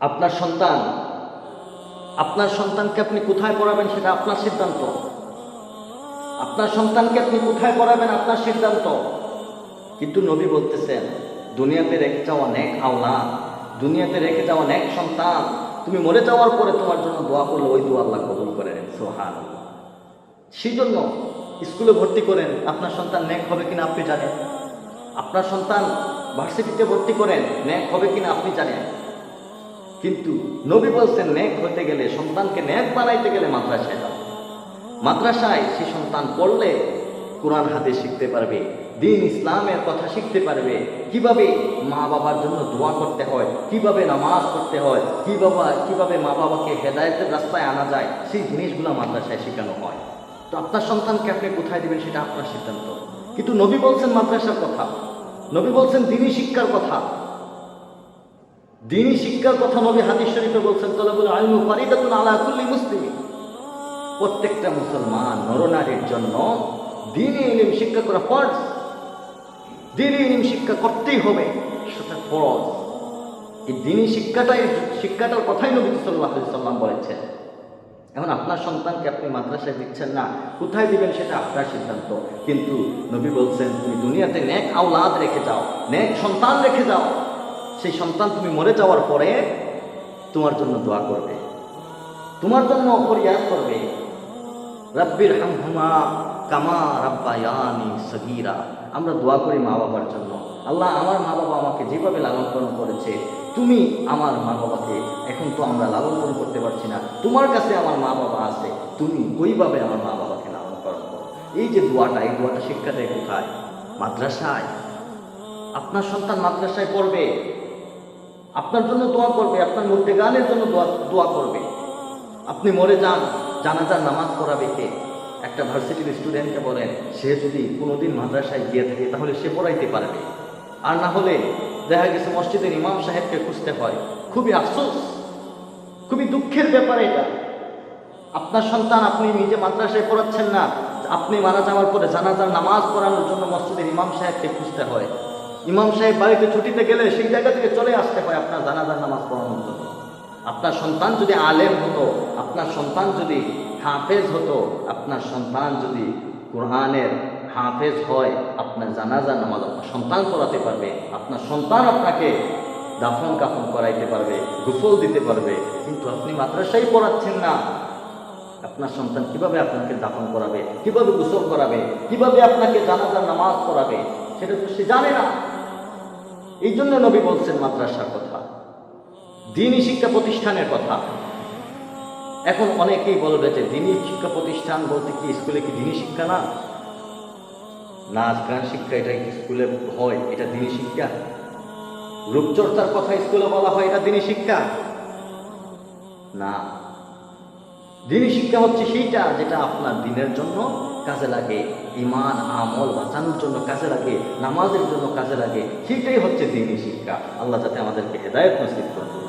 আপনার সন্তান, আপনার সন্তানকে আপনি কোথায় পড়াবেন সেটা আপনার সিদ্ধান্ত। আপনার সন্তানকে আপনি কোথায় পড়াবেন আপনার সিদ্ধান্ত। কিন্তু নবী বলতেছেন, দুনিয়াতে রেখে যাওয়া নেক আওলা, দুনিয়াতে রেখে যাওয়া নেক সন্তান। তুমি মরে যাওয়ার পরে তোমার জন্য দোয়া করলে ওই দোয়া আল্লাহ কবুল করে সোহান সেই জন্য স্কুলে ভর্তি করেন, আপনার সন্তান ন্যাক হবে কিনা আপনি জানেন? আপনার সন্তান ভার্সিটিতে ভর্তি করেন ন্যাক হবে কিনা আপনি জানেন? কিন্তু নবী বলছেন ন্যাক হতে গেলে, সন্তানকে ন্যাক বানাইতে গেলে মাদ্রাসায় যাও। মাদ্রাসায় সে সন্তান পড়লে কোরআন হাতে শিখতে পারবে, দিন ইসলামের কথা শিখতে পারবে। কীভাবে মা বাবার জন্য দোয়া করতে হয়, কীভাবে নামাজ পড়তে হয়, কীভাবে কীভাবে মা বাবাকে হেদায়তের রাস্তায় আনা যায়, সেই জিনিসগুলো মাদ্রাসায় শেখানো হয়। তো আপনার সন্তানকে আপনি কোথায় দিবেন সেটা আপনার সিদ্ধান্ত। কিন্তু নবী বলছেন মাদ্রাসার কথা, নবী বলছেন দিনী শিক্ষার কথা। দিনী শিক্ষার কথা নবী হাদিস শরীফে বলছেন, তলাবুল আইনু ফারিদাতুন আলা কুল্লি মুসলিমিন। প্রত্যেকটা মুসলমান নরনারীর জন্য দিনই ইলিম শিক্ষা করা ফরজ। দিনই ইলিম শিক্ষা করতেই হবে, সেটা ফরজ। এই দিনই শিক্ষাটাই, শিক্ষাটার কথাই নবী সাল্লাহ সাল্লাম বলেছেন। এখন আপনার সন্তানকে আপনি মাদ্রাসায় দিচ্ছেন না, কোথায় দিবেন সেটা আপনার সিদ্ধান্ত। কিন্তু নবী বলছেন, তুমি দুনিয়াতে নেক আওলাদ রেখে যাও, নেক সন্তান রেখে যাও। সেই সন্তান তুমি মরে যাওয়ার পরে তোমার জন্য দোয়া করবে। তোমার জন্য ফরিয়াদ করবে। রব্বির হামহুমা কামা রাব্বায়ানি সগীরা। আমরা দোয়া করি মা বাবার জন্য। আল্লাহ আমার মা বাবা আমাকে যেভাবে লালন পালন করেছে, তুমি আমার মা বাবাকে এখন তো আমরা লালন পালন করতে পারছি না। তোমার কাছে আমার মা বাবা আছে, তুমি ওইভাবে আমার মা বাবাকে লালন পালন করো। এই যে দোয়াটা, এই দোয়াটা শিক্ষা দেয় কোথায়? মাদ্রাসায়। আপনার সন্তান মাদ্রাসায় পড়বে। আপনার জন্য দোয়া করবে, আপনার মধ্যে গানের জন্য দোয়া দোয়া করবে। আপনি মরে যান, জানাজার নামাজ পড়াবে কে? একটা ভার্সিটির স্টুডেন্টকে বলেন, সে যদি কোনোদিন মাদ্রাসায় গিয়ে থাকে, তাহলে সে পড়াইতে পারবে। আর না হলে দেখা গেছে মসজিদের ইমাম সাহেবকে খুঁজতে হয়। খুবই আফসোস, খুবই দুঃখের ব্যাপার এটা। আপনার সন্তান আপনি নিজে মাদ্রাসায় পড়াচ্ছেন না, আপনি মারা যাওয়ার পরে জানাজার নামাজ পড়ানোর জন্য মসজিদের ইমাম সাহেবকে খুঁজতে হয়। ইমাম সাহেব বাড়িতে ছুটিতে গেলে সেই জায়গা থেকে চলে আসতে হয় আপনার জানাজার নামাজ পড়ানোর জন্য আপনার সন্তান যদি আলেম হতো, আপনার সন্তান যদি হাফেজ হতো, আপনার সন্তান যদি কোরআনের হাফেজ হয়, আপনার জানাজার নামাজ আপনার সন্তান পড়াতে পারবে, আপনার সন্তান আপনাকে দাফন কাফন করাইতে পারবে গুফল দিতে পারবে, কিন্তু আপনি মাদ্রাসাই পড়াচ্ছেন না। আপনার সন্তান কীভাবে আপনাকে দাফন করাবে, কীভাবে গোসল করাবে, কীভাবে আপনাকে জানাজার নামাজ পড়াবে, সেটা তো সে জানে না। এই জন্য নবী বলছেন মাদ্রাসার কথা, দিনই শিক্ষা প্রতিষ্ঠানের কথা। এখন অনেকেই বলবে যে দিনই শিক্ষা প্রতিষ্ঠান বলতে কি, স্কুলে কি দিনই শিক্ষা না? নাচ গান শিক্ষা, এটা স্কুলে হয়, এটা দিনই শিক্ষা। রূপচর্চার কথা স্কুলে বলা হয়, এটা দিনই শিক্ষা। না, দিনই শিক্ষা হচ্ছে সেইটা যেটা আপনার দিনের জন্য কাজে লাগে ইমান আমল, বাঁচানোর জন্য কাজে লাগে, নামাজের জন্য কাজে লাগে সেটাই হচ্ছে দিনী শিক্ষা। আল্লাহ যাতে আমাদেরকে হেদায়ত নসিব করবে